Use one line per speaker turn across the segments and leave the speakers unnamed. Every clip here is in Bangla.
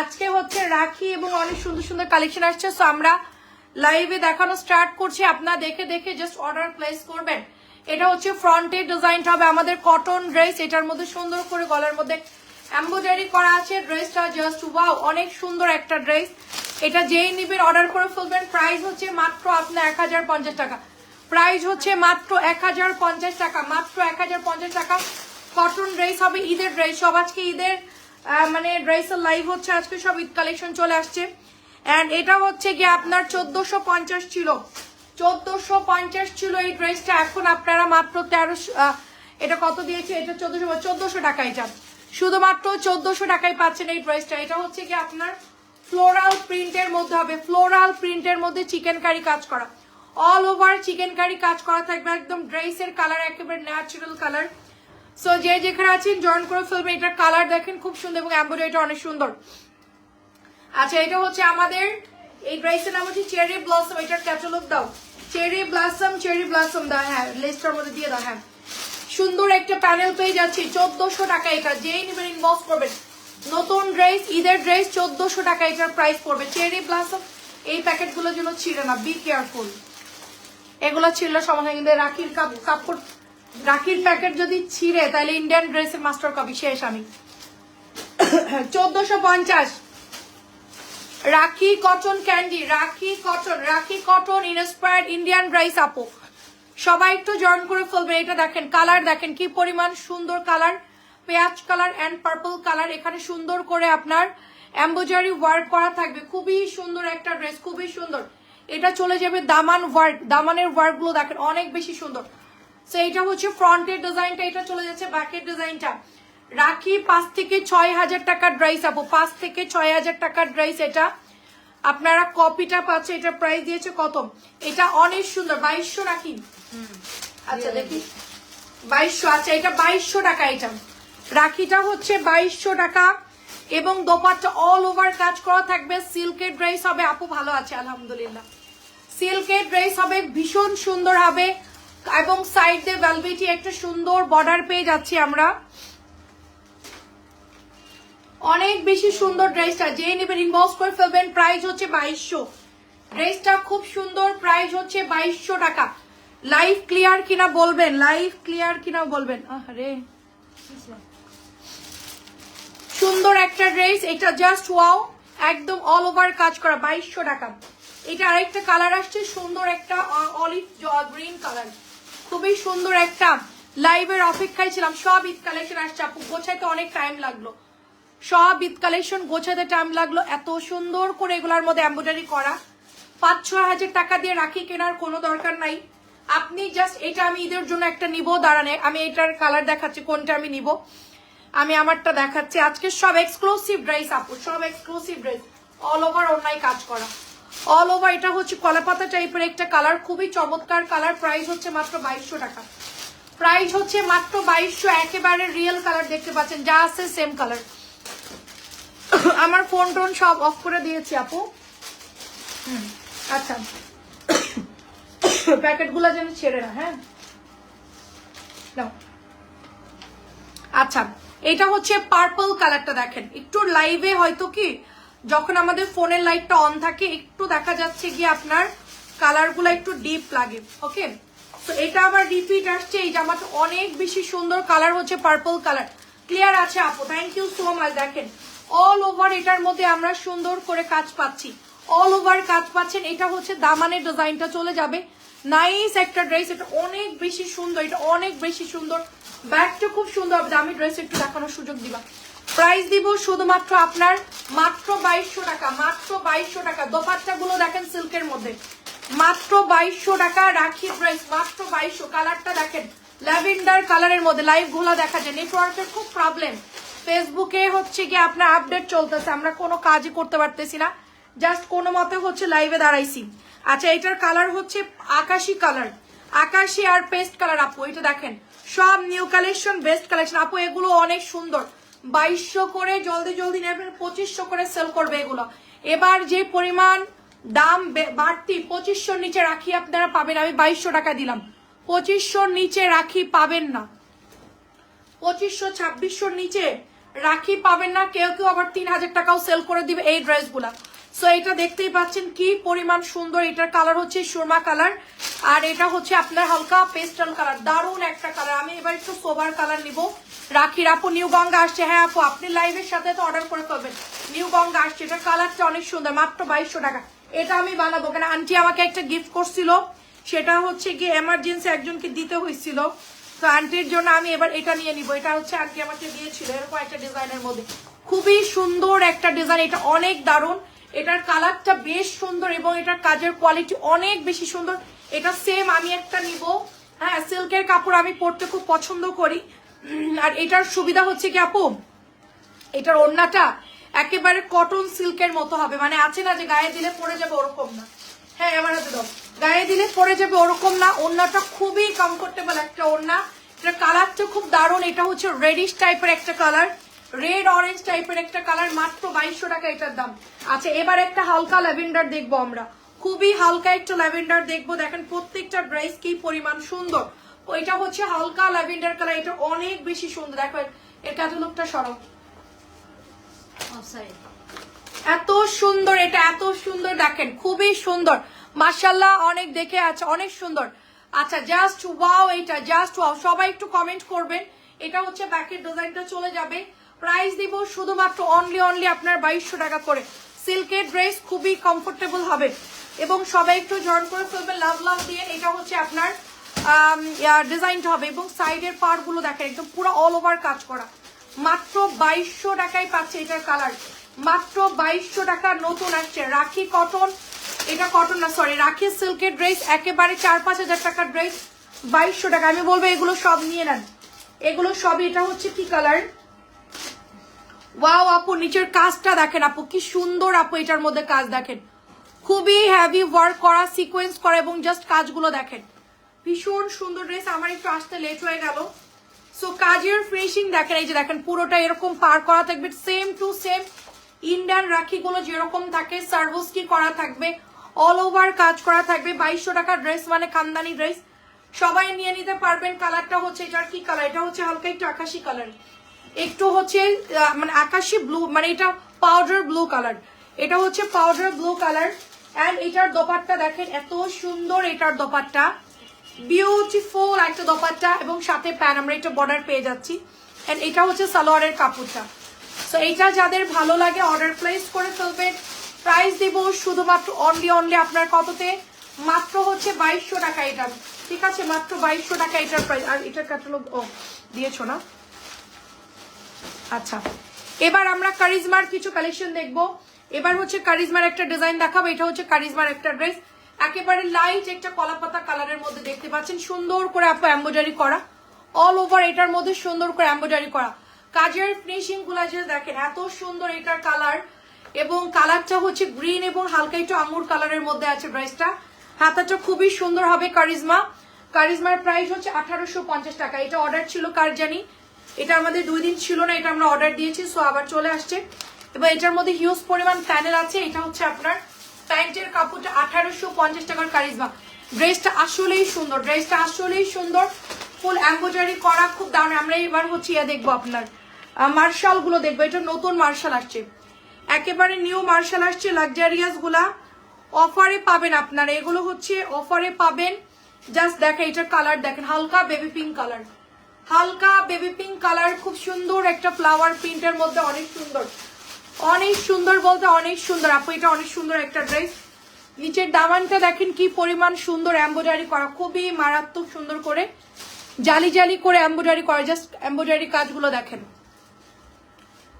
আজকে হচ্ছে রাখি এবং অনেক সুন্দর সুন্দর কালেকশন আসছে। সো আমরা লাইভে দেখানো স্টার্ট করছি। আপনারা দেখে দেখে জাস্ট অর্ডার প্লেস করবেন। এটা হচ্ছে ফ্রন্টের ডিজাইনটা হবে আমাদের কটন ড্রেস এটার মধ্যে সুন্দর করে গলার মধ্যে এম্ব্রয়ডারি করা আছে। ড্রেসটা জাস্ট ওয়াও অনেক সুন্দর একটা ড্রেস এটা যেই নিবেন অর্ডার করে ফেলবেন। প্রাইস হচ্ছে মাত্র আপনার এক হাজার পঞ্চাশ টাকা। প্রাইস হচ্ছে মাত্র এক হাজার পঞ্চাশ টাকা। মাত্র এক হাজার পঞ্চাশ টাকা কটন ড্রেস হবে, ঈদের ড্রেস সব আজকে ঈদের মানে ড্রেসের লাইভ হচ্ছে, আজকে সব ঈদ কালেকশন চলে আসছে। অ্যান্ড এটা হচ্ছে গিয়ে আপনার চোদ্দশো পঞ্চাশ ছিল। চোদ্দশো পঞ্চাশ ছিল এই ড্রেসটা এখন আপনারা মাত্র তেরোশো এটা কত দিয়েছে? এটা চোদ্দশো চোদ্দশো টাকা এটা শুধুমাত্র চোদ্দশো টাকায় পাচ্ছেন এই ড্রেসটা এটা হচ্ছে কি আপনার ফ্লোরাল প্রিন্টের মধ্যে হবে। ফ্লোরাল প্রিন্টের মধ্যে চিকেন কারি কাজ করা। অল ওভার চিকেন কারি কাজ করা থাকবে। একদম ড্রেসের কালার একেবারে ন্যাচারাল কালার সো যে যেখানে আছেন জয়েন করে ফেলবেন এটার কালার দেখেন, খুব সুন্দর এবং এম্ব্রয়ডারিটা অনেক সুন্দর। আচ্ছা এটা হচ্ছে আমাদের, এই ড্রেসের নাম হচ্ছে চেরি ব্লসম এটার ক্যাটালগ দাও। চেরি ব্লসম চেরি ব্লসম দাও হ্যাঁ লিস্টটার মধ্যে দিয়ে দাও হ্যাঁ। সুন্দর একটা প্যানেল পেয়ে যাচ্ছি, চোদ্দশো টাকা এটা, যেই নেবেন ইনবক্স করবেন। নতুন ড্রেস ঈদের ড্রেস চোদ্দশো টাকা এটার প্রাইস পড়বে। চেরি ব্লসম এই প্যাকেটগুলো যেন ছিঁড়ে না বি কেয়ারফুল এগুলো ছিঁড়লে সমস্যা কিন্তু রাখির কাপ কাপড় রাখির প্যাকেট যদি ছিঁড়ে, তাহলে ইন্ডিয়ান ড্রেসের মাস্টার কপি শেষ আমি। চোদ্দশো পঞ্চাশ। Rakhi cotton candy Rakhi cotton Rakhi cotton inspired Indian rice আপো। সবাই একটু জয়েন করে ফেলবে, এটা দেখেন কালার দেখেন, কি পরিমাণ সুন্দর কালার পেঁয়াজ কালার অ্যান্ড পার্পল কালার এখানে সুন্দর করে আপনার এম্বোজারি ওয়ার্ক করা থাকবে। খুবই সুন্দর একটা ড্রেস খুবই সুন্দর। এটা চলে যাবে দামান ওয়ার্ক দামানের ওয়ার্কগুলো দেখেন, অনেক বেশি সুন্দর। তো এটা হচ্ছে ফ্রন্টের ডিজাইনটা এটা চলে যাচ্ছে ব্যাকের ডিজাইনটা রাখি পাঁচ থেকে ছয় হাজার টাকার ড্রাইস আপু পাঁচ থেকে ছয় হাজার টাকার ড্রাইস এটা। আপনারা কপিটা পাচ্ছে এটা প্রাইস দিয়েছে কত? এটা অনেক সুন্দর বাইশশো রাখি। আচ্ছা দেখি। বাইশশো আচ্ছা এটা বাইশশো টাকা এটা রাখিটা হচ্ছে বাইশশো টাকা এবং দোপাট্টা অল ওভার কাজ করা থাকবে। সিল্কের ড্রেস হবে আপু ভালো আছে আলহামদুলিল্লাহ। সিল্কের ড্রেস হবে ভীষণ সুন্দর হবে। এবং সাইড দিয়ে ভেলভেটি একটা সুন্দর বর্ডার পেয়ে যাচ্ছি আমরা। অনেক বেশি সুন্দর ড্রেসটা যে নেবেন ইনবক্স করে ফেলবেন প্রাইস হচ্ছে বাইশশো। ড্রেসটা খুব সুন্দর প্রাইস হচ্ছে বাইশশো টাকা। লাইভ ক্লিয়ার কিনা বলবেন লাইভ ক্লিয়ার কিনা বলবেন। আরে সুন্দর একটা ড্রেস, এটা জাস্ট ওয়াও একদম অল ওভার কাজ করা, বাইশশো টাকা। এটা আরেকটা কালার আসছে, সুন্দর একটা অলিভ গ্রিন কালার খুবই সুন্দর একটা লাইভের অপেক্ষায় ছিলাম। সব ঈদ কালেকশন আসছে আপু। গোছাইতে অনেক টাইম লাগল। সব ঈদ কালেকশন গোছাতে টাইম লাগল। এত সুন্দর করে এগুলোর মধ্যে এম্ব্রয়ডারি করা। পাঁচ, ছ হাজার টাকা দিয়ে রাখি কেনার কোনো দরকার নাই। আপনি জাস্ট এটা আমি ঈদের জন্য একটা নিব দাঁড়ানে। আমি এটার কালার দেখাচ্ছি, কোনটা আমি নিব। আমি আমারটা দেখাচ্ছি। আজকে সব এক্সক্লুসিভ ড্রেস আপু। সব এক্সক্লুসিভ ড্রেস অল ওভার অন্যায় কাজ করা। অল ওভার এটা হচ্ছে কলাপাতা টাইপের একটা কালার খুবই চমৎকার কালার প্রাইস হচ্ছে মাত্র বাইশশো টাকা। প্রাইস হচ্ছে মাত্র বাইশশো একেবারে রিয়েল কালার দেখতে পাচ্ছেন যা আছে সেম কালার আমার ফোন টোন সব অফ করে দিয়েছি আপু। হুম, আচ্ছা। প্যাকেটগুলো যেন ছেড়ে না হ্যাঁ। আচ্ছা এটা হচ্ছে পার্পল কালারটা দেখেন। একটু লাইভে হয়তো কি যখন আমাদের ফোনের লাইটটা অন থাকে, একটু দেখা যাচ্ছে গিয়ে আপনার কালারগুলো একটু ডিপ লাগে ওকে তো এটা আবার রিপিট আসছে, এই জামাটা অনেক বেশি সুন্দর কালার হচ্ছে পার্পল কালার। ক্লিয়ার আছে আপু থ্যাংক ইউ সো মাচ দেখেন। অল ওভার এটার মধ্যে আমরা সুন্দর করে কাজ পাচ্ছি। অল ওভার কাজ পাচ্ছেন, এটা হচ্ছে দামানের ডিজাইনটা চলে যাবে। নাইস একটা ড্রেস এটা অনেক বেশি সুন্দর, এটা অনেক বেশি সুন্দর। ব্যাগটা খুব সুন্দর হবে, দামি ড্রেস একটু দেখানোর সুযোগ দিবা। প্রাইস দিব শুধুমাত্র আপনার মাত্র বাইশশো টাকা, মাত্র বাইশশো টাকা। দোপাট্টা গুলো দেখেন সিল্কের মধ্যে। মাত্র বাইশশো টাকা রাখি প্রাইস, মাত্র বাইশশো। কালারটা দেখেন, ল্যাভেন্ডার কালারের মধ্যে। লাইভগুলো দেখা যায় নেটওয়ার্কের খুব প্রবলেম ফেসবুকে হচ্ছে কি, আপনার আপডেট চলতেছে। আমরা কোনো কাজই করতে পারতেছি না। জাস্ট কোনো মতে হচ্ছে লাইভে দাঁড়াইছি। আচ্ছা এটার কালার হচ্ছে আকাশি কালার আকাশি আর পেস্ট কালার আপু, এটা দেখেন। সব নিউ কালেকশন বেস্ট কালেকশন আপু, এগুলো অনেক সুন্দর। বাইশশো করে জলদি জলদি নেবেন, পঁচিশশো করে সেল করবে এগুলো। এবার যে পরিমাণ দাম বাড়তি, পঁচিশশোর নিচে রাখি আপনারা পাবেন। আমি বাইশশো টাকা দিলাম। পঁচিশশোর নিচে রাখি পাবেন না। পঁচিশশো, ছাব্বিশশোর নিচে রাখি পাবেন না। কেউ কেউ আবার তিন হাজার টাকাও সেল করে দিবে এই ড্রেসগুলা। সো এটা দেখতেই পাচ্ছেন কি পরিমাণ সুন্দর। এটার কালার হচ্ছে সুরমা কালার আর এটা হচ্ছে আপনার হালকা পেস্টাল কালার দারুণ একটা কালার আমি এবার একটু সোবার কালার নিব। রাখির আপু নিউ গঙ্গা আসছে। হ্যাঁ আপু, আপনি লাইভের সাথে তো অর্ডার করে ফেলবেন। নিউ গঙ্গা আসছে, এটার কালারটা অনেক সুন্দর, মাত্র বাইশশো টাকা। এটা আমি বানাবো। কেন আন্টি আমাকে একটা গিফট করছিল, সেটা হচ্ছে গিয়ে এমার্জেন্সি একজনকে দিতে হয়েছিল। তো আন্টির জন্য আমি এবার এটা নিয়ে নিব। এটা হচ্ছে আন্টি আমাকে দিয়েছিল, এরকম একটা ডিজাইনের মধ্যে। খুবই সুন্দর একটা ডিজাইন এটা অনেক দারুণ। এটার কালারটা বেশ সুন্দর এবং এটার কাজের কোয়ালিটি অনেক বেশি সুন্দর। এটা সেম আমি একটা নিব। হ্যাঁ সিল্কের কাপড় আমি পরতে খুব পছন্দ করি। আর এটার সুবিধা হচ্ছে কি আপু? এটার ওড়নাটা একেবারে কটন সিল্কের মতো হবে। মানে আছে না যে গায়ে দিলে পড়ে যাবে ওরকম না? হ্যাঁ এবার হাতে দাও। গায়ে দিলে পড়ে যাবে ওরকম না। ওড়নাটা খুবই কমফোর্টেবল একটা ওড়না। এটা কালারটা খুব দারুণ। এটা হচ্ছে রেডিশ টাইপের একটা কালার রেড অরেঞ্জ টাইপের একটা কালার মাত্র বাইশশো টাকা এটার দাম। আচ্ছা এবার একটা হালকা ল্যাভেন্ডার দেখব আমরা। খুবই হালকা একটা ল্যাভেন্ডার দেখব। দেখেন প্রত্যেকটা ড্রেস কি পরিমাণ সুন্দর। ওইটা হচ্ছে হালকা ল্যাভেন্ডার কালার এটা অনেক বেশি সুন্দর। দেখো এর ক্যাটালগটা সরব এত সুন্দর এটা এত সুন্দর দেখেন খুবই সুন্দর। মার্শাল্লাহ অনেক দেখে আছে অনেক সুন্দর। আচ্ছা জাস্ট ওয়াও এটা জাস্ট ওয়াও সবাই একটু কমেন্ট করবেন। এটা হচ্ছে ব্যাকের ডিজাইনটা চলে যাবে। প্রাইস দিব শুধুমাত্র অনলি অনলি আপনার বাইশশো টাকা করে। সিল্কের ড্রেস খুবই কমফোর্টেবল হবে। এবং সবাই একটু জয়েন করে ফেলবেন। লাভ লাভ দিয়ে এটা হচ্ছে আপনার ডিজাইনটা হবে এবং সাইডেরগুলো দেখেন, একদম পুরো অল ওভার কাজ করা। মাত্র বাইশশো টাকায় পাচ্ছে এটার কালার মাত্র বাইশশো টাকা নতুন আসছে। রাখি কটন এটা কটন না সরি রাখি সিল্কের ড্রেস একেবারে চার পাঁচ হাজার টাকার ড্রেস বাইশশো টাকা। আমি বলব এগুলো সব নিয়ে নেন। এগুলো সব এটা হচ্ছে কি কালার ওয়াও আপু, নিচের কাজটা দেখেন আপু, কি সুন্দর আপু, এটার মধ্যে কাজ দেখেন। খুবই হ্যাভি ওয়ার্ক করা সিকোয়েন্স করা এবং জাস্ট কাজগুলো দেখেন। ভীষণ সুন্দর ড্রেস আমার একটু আসতে লেট হয়ে গেল। সো কাজের ফিনিশিং দেখেন, এই যে দেখেন, পুরোটা এরকম পার করা থাকবে সেম টু সেম ইন্ডিয়ান রাখিগুলো যেরকম থাকে সার্ভিস কি করা থাকবে অল ওভার কাজ করা থাকবে, বাইশশো টাকার ড্রেস মানে খানদানি ড্রেস সবাই নিয়ে নিতে পারবেন কালারটা হচ্ছে এটার কি কালার এটা হচ্ছে হালকা একটু আকাশি কালার একটু হচ্ছে মানে আকাশি ব্লু মানে এটা পাউডার ব্লু কালার এটা হচ্ছে পাউডার ব্লু কালার অ্যান্ড এটার দোপাট্টা দেখেন, এত সুন্দর এটার দোপাট্টা। বিউটিফুল একটা দোপাট্টা এবং সাথে প্যান, আমরা এটা বর্ডার পেয়ে যাচ্ছি। এন্ড এটা হচ্ছে সালোয়ারের কাপড়টা। সো এইটা যাদের ভালো লাগে অর্ডার প্লেস করে ফেলবেন। প্রাইস দিব শুধুমাত্র অনলি অনলি আপনার কততে? মাত্র হচ্ছে বাইশশো টাকা এটা ঠিক আছে? মাত্র বাইশশো টাকা এটার প্রাইস আর এটার ক্যাটালগ ও, দিয়েছ না? আচ্ছা। এবার আমরা কারিজমার কিছু কালেকশন দেখব। এবার হচ্ছে কারিজমার একটা ডিজাইন দেখাবো। এটা হচ্ছে কারিজমার একটা ড্রেস একেবারে লাইট একটা কলাপাতা কালারের মধ্যে দেখতে পাচ্ছেন। সুন্দর করে আপু এম্ব্রয়ডারি করা। অল ওভার এটার মধ্যে সুন্দর করে এম্ব্রয়ডারি করা। কাজের ফিনিশিংগুলা যে দেখেন, এত সুন্দর এটার কালার এবং কালারটা হচ্ছে গ্রিন এবং হালকা একটু আঙুর কালারের মধ্যে আছে ড্রেসটা হাতাটা খুবই সুন্দর হবে কারিজমা। কারিজমার প্রাইস হচ্ছে আঠারোশো পঞ্চাশ টাকা। এটা অর্ডার ছিল কার জানি? এটা আমাদের দুই দিন ছিল না, এটা আমরা অর্ডার দিয়েছি সো আবার চলে আসছে। এবার এটার মধ্যে হিউজ পরিমাণ প্যানেল আছে, এটা হচ্ছে আপনার প্যান্টের কাপড়টা আঠারোশো পঞ্চাশ টাকার কারিজমা। ড্রেসটা আসলেই সুন্দর ড্রেসটা আসলেই সুন্দর। ফুল এম্ব্রয়ডারি করা, খুব দারুণ আমরা এবার হচ্ছে ইয়ে দেখব আপনার। মার্শালগুলো দেখব। এটা নতুন মার্শাল আসছে। একেবারে নিউ মার্শাল আসছে লাক্সারিয়াসগুলা। অফারে পাবেন আপনারা। এগুলো হচ্ছে অফারে পাবেন। জাস্ট দেখেন, এটার কালার দেখেন। হালকা বেবি পিঙ্ক কালার হালকা বেবি পিঙ্ক কালার খুব সুন্দর একটা ফ্লাওয়ার প্রিন্টের মধ্যে, অনেক সুন্দর। অনেক সুন্দর বলতে অনেক সুন্দর। আপু, এটা অনেক সুন্দর একটা ড্রেস নিচের দামানটা দেখেন কি পরিমাণ সুন্দর এম্ব্রয়ডারি করা, খুবই মারাত্মক সুন্দর করে জালি জালি করে এম্ব্রয়ডারি করা জাস্ট এম্ব্রয়ডারি কাজগুলো দেখেন।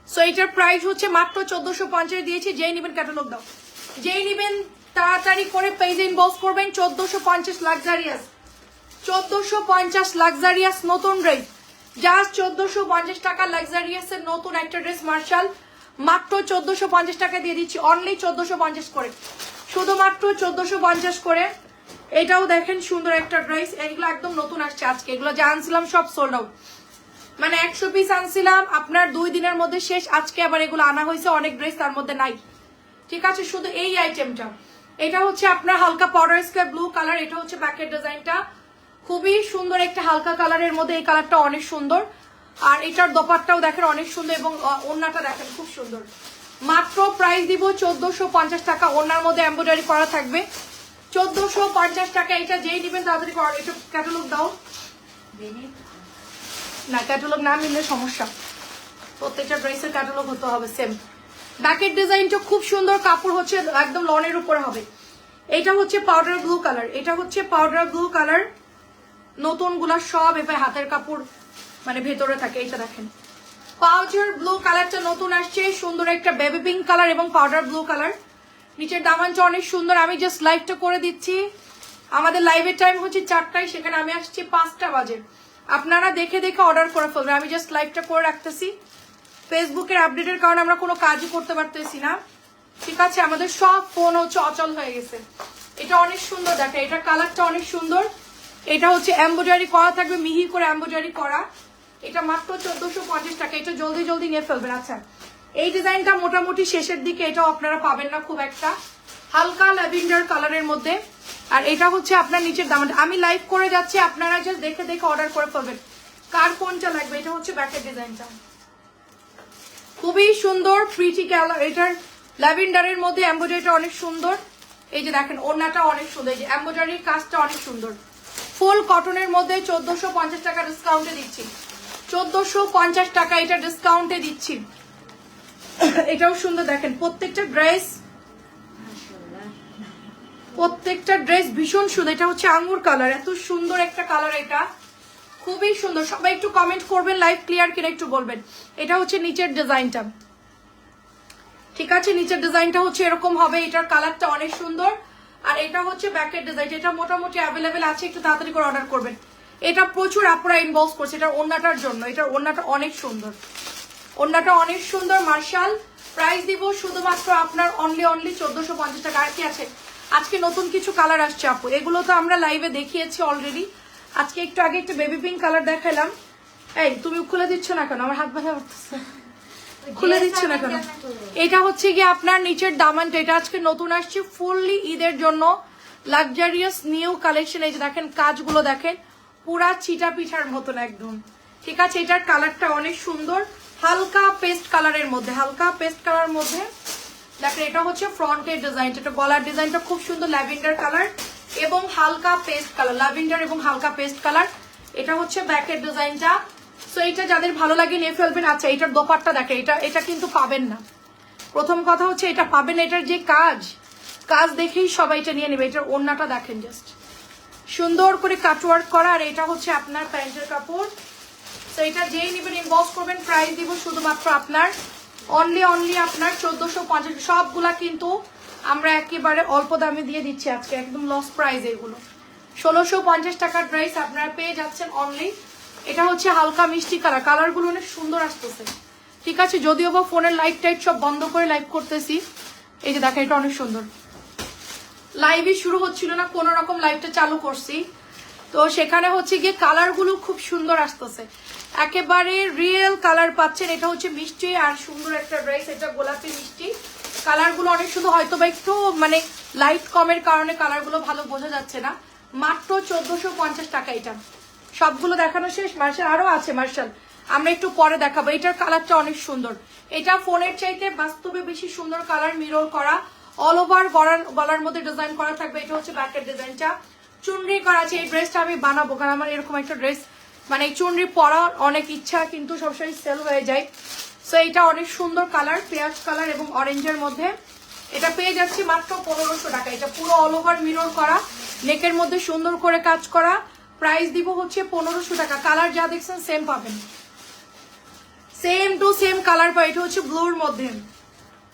সো এটার প্রাইস হচ্ছে মাত্র চোদ্দশো পঞ্চাশ দিয়েছি, যেই নেবেন ক্যাটালগ দাও। যেই নেবেন তাড়াতাড়ি করে পেজে ইনবক্স করবেন, চোদ্দশো পঞ্চাশ লাক্সারিয়াস চোদ্দশো পঞ্চাশ লাক্সারিয়াস নতুন ড্রেস জাস্ট চোদ্দশো পঞ্চাশ টাকা লাক্সারিয়াস এর নতুন একটা ড্রেস মার্শাল। মাত্র চোদ্দশো পঞ্চাশ টাকা দিয়ে দিচ্ছি অনলি চোদ্দশো পঞ্চাশ করে। শুধুমাত্র চোদ্দশো পঞ্চাশ করে। এটাও দেখেন সুন্দর একটা ড্রেস, এগুলো একদম নতুন আসছে আজকে। এগুলো যা আনছিলাম সব সোল্ড আউট মানে একশো পিস আনছিলাম, আপনার দুই দিনের মধ্যে শেষ। আজকে আবার এগুলো আনা হয়েছে, অনেক ড্রেস তার মধ্যে নাই। ঠিক আছে, শুধু এই আইটেমটা এটা হচ্ছে আপনার হালকা পাউডার স্কাই ব্লু কালার এটা হচ্ছে ব্যাকের ডিজাইনটা খুবই সুন্দর একটা হালকা কালারের মধ্যে এই কালারটা অনেক সুন্দর। আর এটার দোপারটাও দেখেন অনেক সুন্দর এবং ওড়নাটা দেখেন খুব সুন্দর। মাত্র প্রাইস দিব চোদ্দশো পঞ্চাশ টাকা। ওড়নার মধ্যে এম্ব্রয়ডারি করা থাকবে। চোদ্দশো পঞ্চাশ টাকা এটা যেই নেবেন তাড়াতাড়ি এটা ক্যাটালগ দাও। না ক্যাটালগ না মিললে সমস্যা। প্রত্যেকটা ড্রেসের ক্যাটালগ হতে হবে সেম ব্যাকের ডিজাইনটা খুব সুন্দর, কাপড় হচ্ছে একদম লনের উপরে হবে। এটা হচ্ছে পাউডার ব্লু কালার এটা হচ্ছে পাউডার ব্লু কালার নতুনগুলা সব এবার হাতের কাপড় মানে ভেতরে থাকে এটা দেখেন। পাউডার ব্লু কালারটা নতুন আসছে, সুন্দর একটা বেবি পিঙ্ক কালার এবং পাউডার ব্লু কালার নিচের দামানটা অনেক সুন্দর, আমি জাস্ট লাইভটা করে দিচ্ছি। আমাদের লাইভের টাইম হচ্ছে চারটায়, সেখানে আমি আসছি পাঁচটা বাজে। আপনারা দেখে দেখে অর্ডার করে ফেলবেন, আমি জাস্ট লাইভটা করে রাখতেছি। ফেসবুকের আপডেটের কারণে আমরা কোনো কাজই করতে পারতেছি না। ঠিক আছে, আমাদের সব ফোন হচ্ছে অচল হয়ে গেছে। এটা অনেক সুন্দর দেখে এটা কালারটা অনেক সুন্দর। এটা হচ্ছে এম্ব্রয়ডারি করা থাকবে, মিহি করে এম্ব্রয়ডারি করা। এটা মাত্র চোদ্দশো পঞ্চাশ টাকা। এটা জলদি জলদি নিয়ে ফেলবেন। আচ্ছা এই ডিজাইনটা মোটামুটি শেষের দিকে এটাও আপনারা পাবেন না খুব একটা। হালকা ল্যাভেন্ডার কালারের মধ্যে। আর এটা হচ্ছে আপনার নিচের দাম। আমি লাইভ করে যাচ্ছি, আপনারা জাস্ট দেখে দেখে অর্ডার করে ফেলবেন। কার কোনটা লাগবে? এটা হচ্ছে ব্যাকের ডিজাইনটা। খুবই সুন্দর প্রিটি কালার এটার ল্যাভেন্ডারের মধ্যে এম্ব্রয়ডারিটা অনেক সুন্দর। এই যে দেখেন, ওড়নাটা অনেক সুন্দর। এই যে এম্ব্রয়ডারির কাজটা অনেক সুন্দর। ফুল কটনের মধ্যে চোদ্দশো পঞ্চাশ টাকা ডিসকাউন্টে দিচ্ছি। চোদ্দশো পঞ্চাশ টাকা এটা ডিসকাউন্টে দিচ্ছি। এটাও সুন্দর দেখেন, প্রত্যেকটা ড্রেস প্রত্যেকটা ড্রেস ভীষণ সুন্দর। এটা হচ্ছে আঙ্গুর কালার এত সুন্দর একটা কালার এটা। খুবই সুন্দর। সবাই একটু কমেন্ট করবেন লাইভ ক্লিয়ার কিনা একটু বলবেন। এটা হচ্ছে নিচের ডিজাইনটা ঠিক আছে, নিচের ডিজাইনটা হচ্ছে এরকম হবে। এটার কালারটা অনেক সুন্দর। আর এটা হচ্ছে ব্যাকের ডিজাইন এটা মোটামুটি অ্যাভেলেবেল আছে, একটু তাড়াতাড়ি করে অর্ডার করবেন। এটা প্রচুর আপনারা ইনভলভ করছে এটা ওন্নাটার জন্য, এটার ওন্নাটা অনেক সুন্দর। ওন্নাটা অনেক সুন্দর, মার্শাল। প্রাইস দিব শুধুমাত্র আপনার অনলি অনলি চোদ্দশো পঞ্চাশ টাকা। আর কি আছে? আজকে নতুন কিছু কালার আসছে আপু। এগুলো তো আমরা লাইভে দেখিয়েছি অলরেডি আজকে একটু আগে একটু বেবি পিঙ্ক কালার দেখালাম। এই, তুমি খুলে দিচ্ছ না কেন? আমার হাত ব্যথা করতেছে খুলে দিচ্ছে না কেন? এটা হচ্ছে গিয়ে আপনার নিচের দামানটা। এটা আজকে নতুন আসছে ফুললি ঈদের জন্য। লাক্সারিয়াস নিউ কালেকশন এই যে দেখেন, কাজগুলো দেখেন। পুরা চিটা পিঠার মতন একদম। ঠিক আছে, এটার কালারটা অনেক সুন্দর। হালকা পেস্ট কালারের মধ্যে, হালকা পেস্ট কালার মধ্যে। দেখেন, এটা হচ্ছে ফ্রন্টের ডিজাইন এটা গলার ডিজাইনটা খুব সুন্দর ল্যাভেন্ডার কালার এবং হালকা পেস্ট কালার, ল্যাভেন্ডার এবং হালকা পেস্ট কালার। এটা হচ্ছে ব্যাকের ডিজাইনটা। সো এটা যাদের ভালো লাগে নিয়ে ফেলবেন। আচ্ছা এটার দোপারটা দেখেন, এটা এটা কিন্তু পাবেন না। প্রথম কথা হচ্ছে, এটা পাবেন এটার যে কাজ। কাজ দেখেই সবাই এটা নিয়ে নেবে, এটার ওড়নাটা দেখেন জাস্ট সুন্দর করে কাটওয়ার্ক করা, আর এটা হচ্ছে আপনার প্যান্টের কাপড়। তো এটা যেই নেবেন ইনবক্স করবেন প্রাইস দিব শুধুমাত্র আপনার। অনলি অনলি আপনার চোদ্দশো পঞ্চাশ, সবগুলা কিন্তু আমরা একেবারে অল্প দামে দিয়ে দিচ্ছি আজকে, একদম লস প্রাইস এগুলো। ষোলোশো পঞ্চাশ টাকার ড্রেস আপনারা পেয়ে যাচ্ছেন অনলি এটা হচ্ছে হালকা মিষ্টি কালার কালারগুলো অনেক সুন্দর আসতেছে। ঠিক আছে, যদিও বা ফোনের লাইট টাইট সব বন্ধ করে লাইভ করতেছি। এই যে দেখেন, এটা অনেক সুন্দর। লাইভই শুরু হচ্ছিল না, কোন রকম লাইভটা চালু করছি। তো সেখানে হচ্ছে গিয়ে কালারগুলো খুব সুন্দর আসতেছে। একেবারে রিয়েল কালার পাচ্ছেন, এটা হচ্ছে মিষ্টি আর সুন্দর একটা ড্রেস এটা গোলাপি মিষ্টি। কালারগুলো অনেক সুন্দর, হয়তো বা একটু মানে লাইট কমের কারণে কালারগুলো ভালো বোঝা যাচ্ছে না। মাত্র চোদ্দশো পঞ্চাশ টাকা এটা। সবগুলো দেখানো শেষ, মার্শাল, আরও আছে, মার্শাল। আমরা একটু পরে দেখাবো, এটার কালারটা অনেক সুন্দর। এটা ফোনের চাইতে বাস্তবে বেশি সুন্দর কালার মিরর করা। অল ওভার গলার গলার মধ্যে ডিজাইন করা থাকবে, এটা হচ্ছে ব্যাকের ডিজাইনটা চুনরি করা আছে, এই ড্রেসটা আমি বানাবো, কারণ আমার এরকম একটা ড্রেস মানে এই চুনরি পরার অনেক ইচ্ছা, কিন্তু সবসময় সেল হয়ে যায়। সো এটা অনেক সুন্দর কালার পেঁয়াজ কালার এবং অরেঞ্জের মধ্যে। এটা পেয়ে যাচ্ছি মাত্র পনেরোশো টাকা। এটা পুরো অল ওভার মিরর করা নেকের মধ্যে সুন্দর করে কাজ করা। প্রাইস দিব হচ্ছে পনেরোশো টাকা। কালার যা দেখছেন সেম পাবেন। সেম টু সেম কালার পাই, এটা হচ্ছে ব্লুর মধ্যে।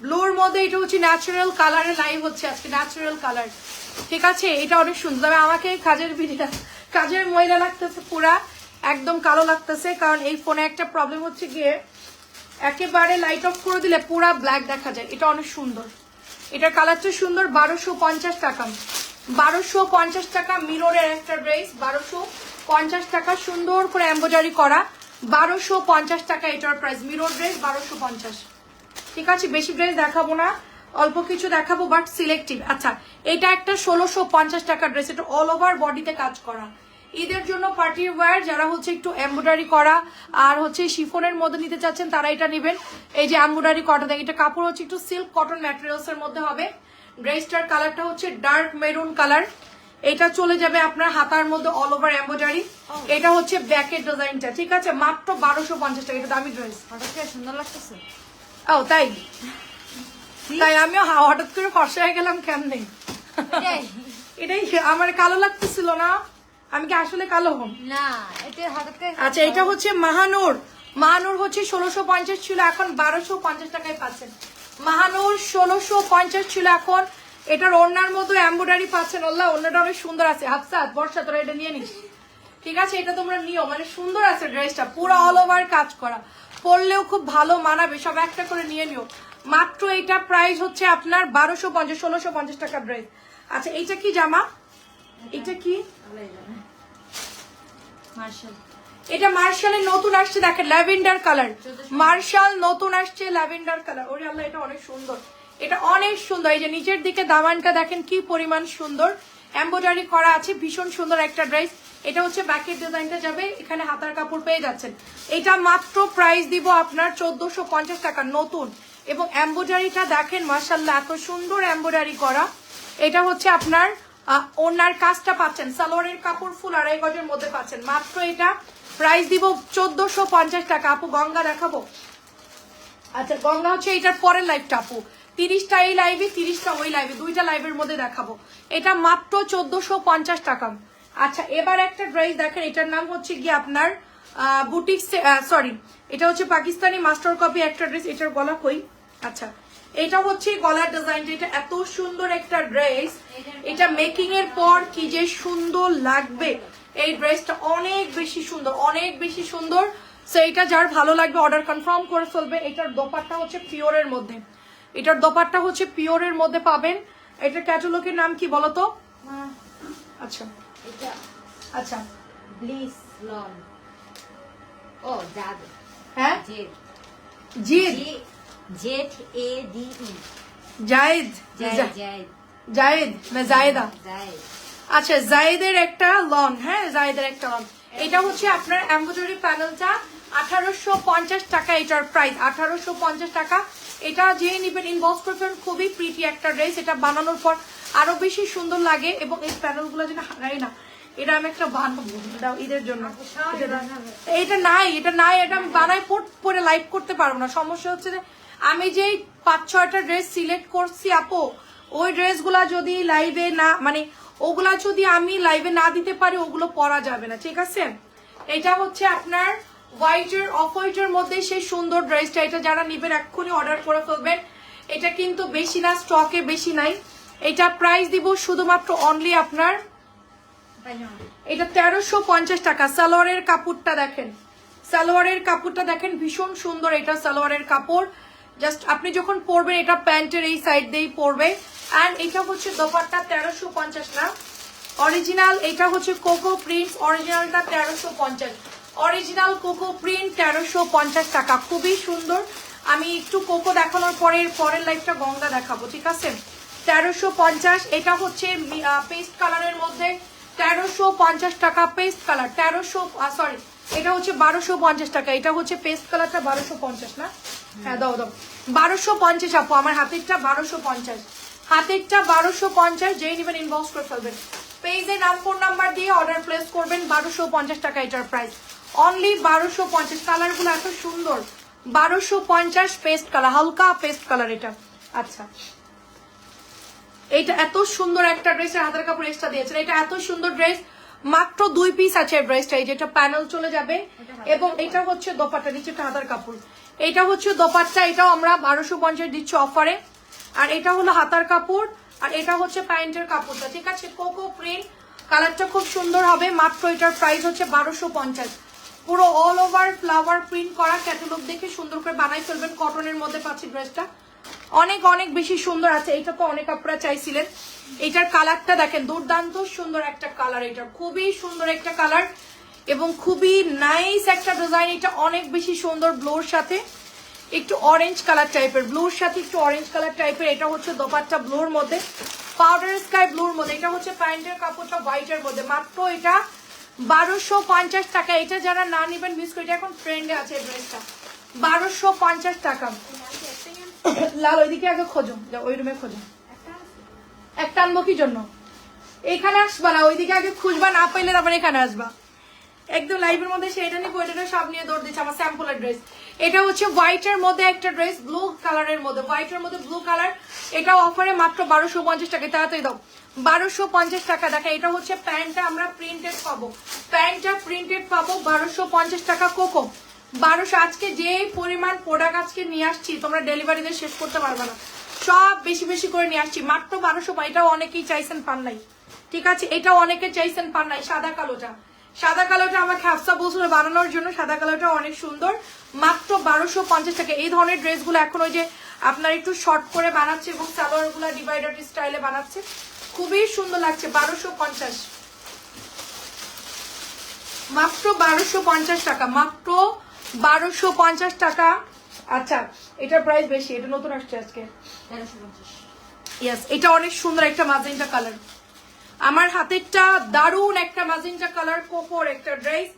ব্লুর মধ্যে এটা হচ্ছে ন্যাচারাল কালারের লাইভ হচ্ছে আজকে ন্যাচারাল কালার ঠিক আছে? এটা অনেক সুন্দর। তবে আমাকে কাজের ভিডিও কাজের ময়লা লাগতেছে পুরা, একদম কালো লাগতেছে, কারণ এই ফোনে একটা প্রবলেম হচ্ছে গিয়ে, একেবারে লাইট অফ করে দিলে পুরা ব্ল্যাক দেখা যায়। এটা অনেক সুন্দর। এটার কালারটা সুন্দর বারোশো পঞ্চাশ টাকা। বারোশো পঞ্চাশ টাকা মিররের একটা ড্রেস বারোশো পঞ্চাশ টাকা সুন্দর করে এম্ব্রয়ডারি করা, বারোশো পঞ্চাশ টাকা এটার প্রাইস মিরর ড্রেস বারোশো পঞ্চাশ। ঠিক আছে বেশি ড্রেস দেখাবো না অল্প কিছু দেখাবো বাট সিলেক্টিভ আচ্ছা এটা একটা ষোলোশো পঞ্চাশ টাকা ড্রেস এটা অল ওভার বডিতে কাজ করা। ঈদের জন্য পার্টি ওয়্যার যারা হচ্ছে একটু এমব্রয়ডারি করা আর হচ্ছে শিফনের মধ্যে নিতে চাচ্ছেন তারা এটা নেবেন। এই যে এমব্রয়ডারি কটন দেখেন এটা কাপড় হচ্ছে একটু সিল্ক কটন ম্যাটেরিয়ালস এর মধ্যে হবে। ড্রেসটার কালারটা হচ্ছে ডার্ক মেরুন কালার এটা চলে যাবে আপনার হাতার মধ্যে অল ওভার এমব্রয়ডারি এটা হচ্ছে ব্যাকের ডিজাইনটা ঠিক আছে? মাত্র বারোশো পঞ্চাশ টাকা এটা দামি ড্রেস
সুন্দর লাগতেছে।
ও তাই? তাই আমিও হঠাৎ করে ফর্সা হয়ে গেলাম কেমনে
এটাই।
আমার কালো লাগতেছিল না? আমি কি আসলে কালো হম?
না এটা হঠাৎ করে
আচ্ছা এটা হচ্ছে মাহানুর। মাহানুর হচ্ছে ষোলোশো পঞ্চাশ ছিল এখন বারোশো পঞ্চাশ টাকায় পাচ্ছেন। মাহানুর ষোলোশো পঞ্চাশ ছিল এখন এটার ওড়নার মতো এম্ব্রয়ডারি পাচ্ছেন। ওল্লা অন্যটা অনেক সুন্দর আছে। হাফসাত বর্ষা তোরা এটা নিয়ে নিস। ঠিক আছে এটা তোমরা নিও। মানে সুন্দর আছে ড্রেসটা পুরো অল ওভার কাজ করা। পরলেও খুব ভালো মানাবে সব একটা করে নিয়ে নিও। মাত্র এটা প্রাইস হচ্ছে আপনার বারোশো পঞ্চাশ ষোলোশো পঞ্চাশ টাকা ড্রেস আচ্ছা এইটা কি জামা? এটা কি?
মার্শাল।
এটা মার্শালের নতুন আসছে দেখেন ল্যাভেন্ডার কালার। মার্শাল নতুন আসছে ল্যাভেন্ডার কালার। ওরে আল্লাহ এটা অনেক সুন্দর। এটা অনেক সুন্দর। এই যে নিচের দিকে দামানটা দেখেন কি পরিমাণ সুন্দর। এমব্রয়ডারি করা আছে ভীষণ সুন্দর একটা ড্রেস এটা হচ্ছে ব্যাকের ডিজাইনটা যাবে, এখানে হাতার কাপড় পেয়ে যাচ্ছেন। এটা মাত্র প্রাইস দিব আপনার চোদ্দশো পঞ্চাশ টাকা, নতুন। এবং এমব্রয়ডারিটা দেখেন মার্শাল্লাহ এত সুন্দর এমব্রয়ডারি করা। এটা হচ্ছে আপনার ওনার কাজটা পাচ্ছেন, সালোয়ারের কাপড় ফুল আড়াই গজের মধ্যে পাচ্ছেন। মাত্র এটা প্রাইস দিব চোদ্দশো পঞ্চাশ টাকা। আপু, গঙ্গা দেখাবো? আচ্ছা গঙ্গা হচ্ছে এটার পরের লাইভটা আপু। তিরিশটা এই লাইভে তিরিশটা ওই লাইভে দুইটা লাইভের মধ্যে দেখাবো। এটা মাত্র চোদ্দশো পঞ্চাশ টাকা। আচ্ছা এবার একটা ড্রেস দেখেন এটার নাম হচ্ছে কি আপনার বুটিক সরি এটা হচ্ছে পাকিস্তানি মাস্টার কপি একটা ড্রেস এটার গলা কই? আচ্ছা এটা হচ্ছে গলার ডিজাইনটা এটা এত সুন্দর একটা ড্রেস এটা মেকিং এর পর কি যে সুন্দর লাগবে। এই ড্রেসটা অনেক বেশি সুন্দর অনেক বেশি সুন্দর। সো এটা যার ভালো লাগবে অর্ডার কনফার্ম করে ফেলবে এটার দোপাট্টা হচ্ছে পিওরের মধ্যে। এটার দোপাট্টা হচ্ছে পিওরের মধ্যে পাবেন। এটার ক্যাটালগের নাম কি বলতো? আচ্ছা।
এটা
আচ্ছা
ব্লিস লন। ও জাদ।
হ্যাঁ?
Z
Z
Z A D E.
Zayed.
Zayed Zayed.
Zayed না জায়েদা।
জায়েদ
আচ্ছা জায়েদের একটা লন হ্যাঁ জায়েদের একটা লন। এটা হচ্ছে আপনার এম্ব্রয়ডারি প্যানেলটা আঠারোশো পঞ্চাশ টাকা এটার প্রাইস আঠারোশো পঞ্চাশ টাকা। এটা যে নিবেন ইনবক্স খুবই প্রিটি একটা ড্রেস এটা বানানোর পর আরও বেশি সুন্দর লাগে এবং এই প্যানেলগুলো যেন হারাই না। এটা আমি একটা বানাবো দাও, ঈদের জন্য। এটা নাই এটা নাই, এটা আমি বানাই পর- লাইভ করতে পারব না। সমস্যা হচ্ছে যে আমি যেই পাঁচ, ছয়টা ড্রেস সিলেক্ট করছি আপু, ওই ড্রেসগুলা যদি লাইভে না মানে ওগুলা যদি আমি লাইভে না দিতে পারি, ওগুলো পরা যাবে না। ঠিক আছে? এটা হচ্ছে আপনার হোয়াইটের অফ হোয়াইটের মধ্যে সেই সুন্দর ড্রেসটা এটা যারা নিবেন এক্ষুনি অর্ডার করে ফেলবেন। এটা কিন্তু বেশি না স্টকে বেশি নাই। এটা প্রাইস দিব শুধুমাত্র অনলি আপনার এটা তেরোশো পঞ্চাশ টাকা। সালোয়ারের কাপড়টা দেখেন। সালোয়ারের কাপড়টা দেখেন, ভীষণ সুন্দর এটা সালোয়ারের কাপড়। জাস্ট আপনি যখন পরবেন, এটা প্যান্টের এই সাইড দিয়েই পরবে অ্যান্ড এটা হচ্ছে দোপাট্টা তেরোশো পঞ্চাশ না অরিজিনাল এটা হচ্ছে কোকো প্রিন্ট অরিজিনালটা তেরোশো পঞ্চাশ। অরিজিনাল কোকো প্রিন্ট তেরোশো পঞ্চাশ টাকা। খুবই সুন্দর। আমি একটু কোকো দেখানোর পরে পরের লাইফটা গঙ্গা দেখাবো, ঠিক আছে? তেরোশো পঞ্চাশ, এটা হচ্ছে পেস্ট কালারের মধ্যে তেরোশো পঞ্চাশ টাকা পেস্ট কালার। তেরোশো সরি, এটা হচ্ছে বারোশো পঞ্চাশ টাকা। এটা হচ্ছে পেস্ট কালারটা বারোশো পঞ্চাশ, না? হ্যাঁ দাও দাও। বারোশো পঞ্চাশ, আপু, আমার হাতেরটা বারোশো পঞ্চাশ। হাতেরটা বারোশো পঞ্চাশ, যেই নেবেন ইনবক্স করে ফেলবেন। পেজে নাম ফোন নাম্বার দিয়ে অর্ডার প্লেস করবেন, বারোশো পঞ্চাশ টাকা এটার প্রাইস অনলি বারোশো পঞ্চাশ কালারগুলো এত সুন্দর। বারোশো পঞ্চাশ পেস্ট কালার হালকা পেস্ট কালার এটা। আচ্ছা। এটা এত সুন্দর একটা ড্রেস হাতের কাপড় এক্সট্রা দিয়েছেন। এটা এত সুন্দর ড্রেস মাত্র দুই পিস আছে ড্রেসটা এই যেটা প্যানেল চলে যাবে। এবং এটা হচ্ছে দোপাট্টা, নিচে একটা হাতার কাপড়। এটা হচ্ছে দোপাট্টা, এটাও আমরা বারোশো পঞ্চাশ দিচ্ছি অফারে আর এটা হলো হাতার কাপড়। আর এটা হচ্ছে প্যান্টের কাপড়টা। ঠিক আছে? কোকো প্রিন্ট কালারটা খুব সুন্দর হবে। মাত্র এটার প্রাইস হচ্ছে বারোশো পঞ্চাশ। পুরো অল ওভার ফ্লাওয়ার প্রিন্ট করা ক্যাটালগ দেখে সুন্দর করে বানাই ফেলবেন। কটনের মধ্যে পাচ্ছি ড্রেসটা অনেক অনেক বেশি সুন্দর আছে। এটা তো অনেক আপনারা চাইছিলেন। এটার কালারটা দেখেন, দুর্দান্ত সুন্দর একটা কালার এটা। খুবই সুন্দর একটা কালার এবং খুবই নাইস একটা ডিজাইন এটা। অনেক বেশি সুন্দর ব্লোর সাথে। একটু অরেঞ্জ কালার টাইপের ব্লুর সাথে একটু অরেঞ্জ কালার টাইপের এটা হচ্ছে দোপাট্টা ব্লুর মধ্যে। পাউডার স্কাই ব্লুর মধ্যে। এটা হচ্ছে প্যান্টের কাপড়টা হোয়াইটের মধ্যে। মাত্র এটা বারোশো পঞ্চাশ টাকা। এটা যারা না নেবেন মিস করে এখন ট্রেন্ডে আছে ড্রেসটা বারোশো পঞ্চাশ টাকা। লাল, ওইদিকে আগে খোঁজো। যা ওই রুমে খোঁজো। একটা আনব কি জন্য? এখানে আসবা না, ওইদিকে আগে খুঁজবা, না পাইলে তারপরে এখানে আসবা। একদম লাইভের মধ্যে সেটা নিয়ে ওইটা সব নিয়ে দৌড় দিচ্ছে, আমার স্যাম্পলের ড্রেস এটা হচ্ছে হোয়াইটের মধ্যে একটা ড্রেস ব্লু কালারের মধ্যে হোয়াইটের মধ্যে ব্লু কালার এটা অফারে মাত্র বারোশো পঞ্চাশ টাকা। তাড়াতাড়ি দাও, বারোশো পঞ্চাশ টাকা। দেখা, এটা হচ্ছে প্যান্টটা আমরা প্রিন্টেড পাবো। প্যান্টটা প্রিন্টেড পাবো বারোশো পঞ্চাশ টাকা কোকো বারোশো, আজকে যে পরিমাণ প্রোডাক্ট আজকে নিয়ে আসছি, তোমরা ডেলিভারিতে শেষ করতে পারবে না। সব বেশি বেশি করে নিয়ে আসছি। মাত্র বারোশো এটাও অনেকেই চাইছেন পান নাই। ঠিক আছে? এটা অনেকে চাইছেন পান নাই। সাদা কালোটা। সাদা কালোটা আমাকে হাফসা বলছিল বানানোর জন্য। সাদা কালোটা অনেক সুন্দর। মাত্র বারোশো পঞ্চাশ টাকা। এই ধরনের ড্রেসগুলো এখন ওই যে আপনার একটু শর্ট করে বানাচ্ছে এবং সালোয়ারগুলা ডিভাইডার স্টাইলে বানাচ্ছে। খুবই সুন্দর লাগছে বারোশো পঞ্চাশ। মাত্র বারোশো পঞ্চাশ টাকা মাত্র বারোশো পঞ্চাশ টাকা। আচ্ছা এটার প্রাইস বেশি এটা নতুন আসছে আজকে। ইয়েস এটা অনেক সুন্দর একটা মাজেন্টা কালার আমার হাতেরটা দারুণ একটা মাজেন্টা কালার কোপোর একটা ড্রেস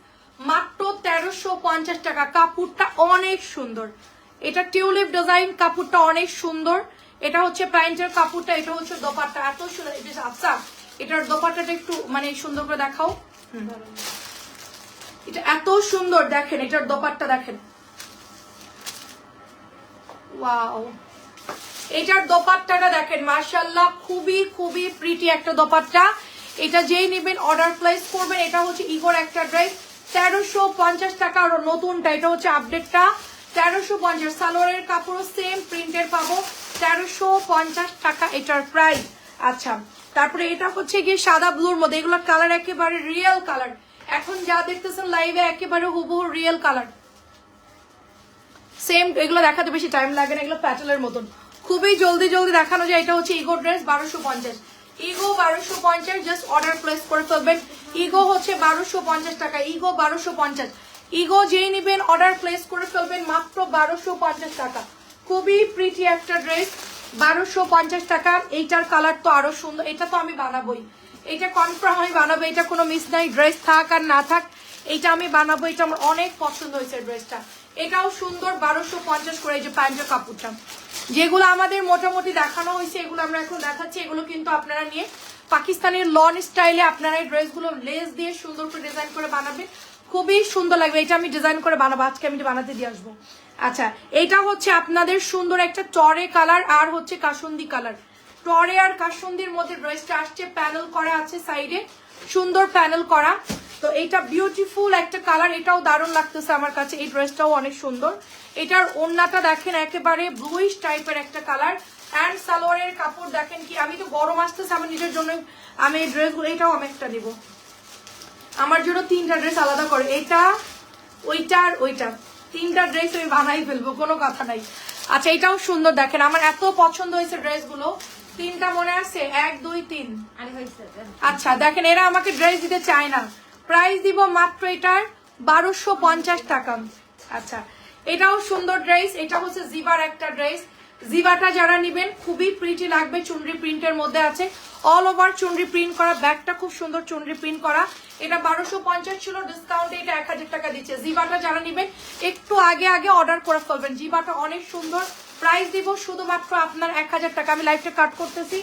মাত্র তেরোশো পঞ্চাশ টাকা। কাপড়টা অনেক সুন্দর। এটা টিউলিপ ডিজাইন, কাপড়টা অনেক সুন্দর। এটা হচ্ছে প্যান্টের কাপড়টা, এটা হচ্ছে দোপাট্টা। এত সুন্দর আচ্ছা এটার দোপাট্টাটা একটু মানে সুন্দর করে দেখাও। এটা এত সুন্দর, দেখেন, এটার দোপাট্টা দেখেন। ওয়াও। এটার দোপাট্টাটা দেখেন মার্শাল্লাহ খুবই খুবই প্রিটি একটা দোপাট্টা। এটা যেই নেবেন অর্ডার প্লেস করবেন, এটা হচ্ছে ইগোর একটা ড্রেস তেরোশো পঞ্চাশ টাকা আর নতুনটা এটা হচ্ছে আপডেটটা। তেরোশো পঞ্চাশ সালোয়ারের কাপড়ও সেম প্রিন্টের পাবো। তেরোশো পঞ্চাশ টাকা এটার প্রাইস আচ্ছা তারপরে এটা হচ্ছে গিয়ে সাদা ব্লুর মধ্যে। এগুলো কালার একেবারে রিয়েল কালার এখন যা দেখতেছেন লাইভে একেবারে হুবহু রিয়েল কালার সেম এগুলো দেখাতে বেশি টাইম লাগে না। এগুলো প্যাটেলের মতন। খুবই জলদি জলদি দেখানো যায়। এটা হচ্ছে ইগো ড্রেস বারোশো পঞ্চাশ। ইগো বারোশো পঞ্চাশ জাস্ট অর্ডার প্লেস করে ফেলবেন। ইগো হচ্ছে বারোশো পঞ্চাশ টাকা। ইগো বারোশো পঞ্চাশ। ইগো যেই নিবেন অর্ডার প্লেস করে ফেলবেন মাত্র বারোশো পঞ্চাশ টাকা। খুবই প্রিটি একটা ড্রেস বারোশো পঞ্চাশ টাকা। এইটার কালার তো আরও সুন্দর, এটা তো আমি বানাবোই। এটা কনফার্ম আমি বানাবো, এটা কোনো মিস নাই। ড্রেস থাক আর না থাক, এইটা আমি বানাবো। এটা আমার অনেক পছন্দ হয়েছে ড্রেসটা এটাও সুন্দর, বারোশো পঞ্চাশ করে এই যে প্যান্টের কাপড়টা। যেগুলো আমাদের মোটামুটি দেখানো হয়েছে, এগুলো আমরা এখন দেখাচ্ছি। এগুলো কিন্তু আপনারা নিয়ে পাকিস্তানের লন স্টাইলে আপনারা এই ড্রেসগুলো লেস দিয়ে সুন্দর করে ডিজাইন করে বানাবেন। খুবই সুন্দর লাগবে। এটা আমি ডিজাইন করে বানাবো, আজকে আমি বানাতে দিয়ে আসব। আচ্ছা এটা হচ্ছে আপনাদের সুন্দর একটা টরে কালার আর হচ্ছে কাসুন্দি কালার। টরে আর কাসুন্দির মধ্যে ড্রেসটা আসছে প্যানেল করা আছে সাইডে। সুন্দর প্যানেল করা। তো এটা বিউটিফুল একটা কালার এটাও দারুণ লাগতেছে আমার কাছে। এই ড্রেসটাও অনেক সুন্দর। এটার ওড়নাটা দেখেন একেবারে ব্লুইশ টাইপের একটা কালার অ্যান্ড সালোয়ারের কাপড় দেখেন কি আমি তো গরম আসতেছে আমার নিজের জন্য আমি এই ড্রেসগুলো এটাও আমি একটা দিব। আমার জন্য তিনটা ড্রেস আলাদা করে। এটা ওইটা আর ওইটা। তিনটা ড্রেস আমি বানাই ফেলব কোনো কথা নাই। আচ্ছা এটাও সুন্দর দেখেন আমার এত পছন্দ হয়েছে ড্রেসগুলো তিনটা মনে আছে? এক দুই তিন। আচ্ছা দেখেন এরা আমাকে ড্রেস দিতে চায় না। প্রাইস দিব মাত্র এটার বারোশো পঞ্চাশ টাকা। আচ্ছা এটাও সুন্দর ড্রেস, এটা হচ্ছে জিবার একটা ড্রেস। জিবাটা যারা নিবেন, খুবই প্রিটি লাগবে, চুনরি প্রিন্টের মধ্যে আছে। অল ওভার চুনরি প্রিন্ট করা, ব্যাগটা খুব সুন্দর চুনরি প্রিন্ট করা। এটা বারোশো পঞ্চাশ ছিল ডিসকাউন্টে এটা এক হাজার টাকা দিচ্ছে। জিবাটা যারা নিবেন, একটু আগে আগে অর্ডার করে ফেলবেন। জিবাটা অনেক সুন্দর প্রাইস দিব শুধুমাত্র আপনার এক হাজার টাকা। আমি লাইফটা কাট করতেছি।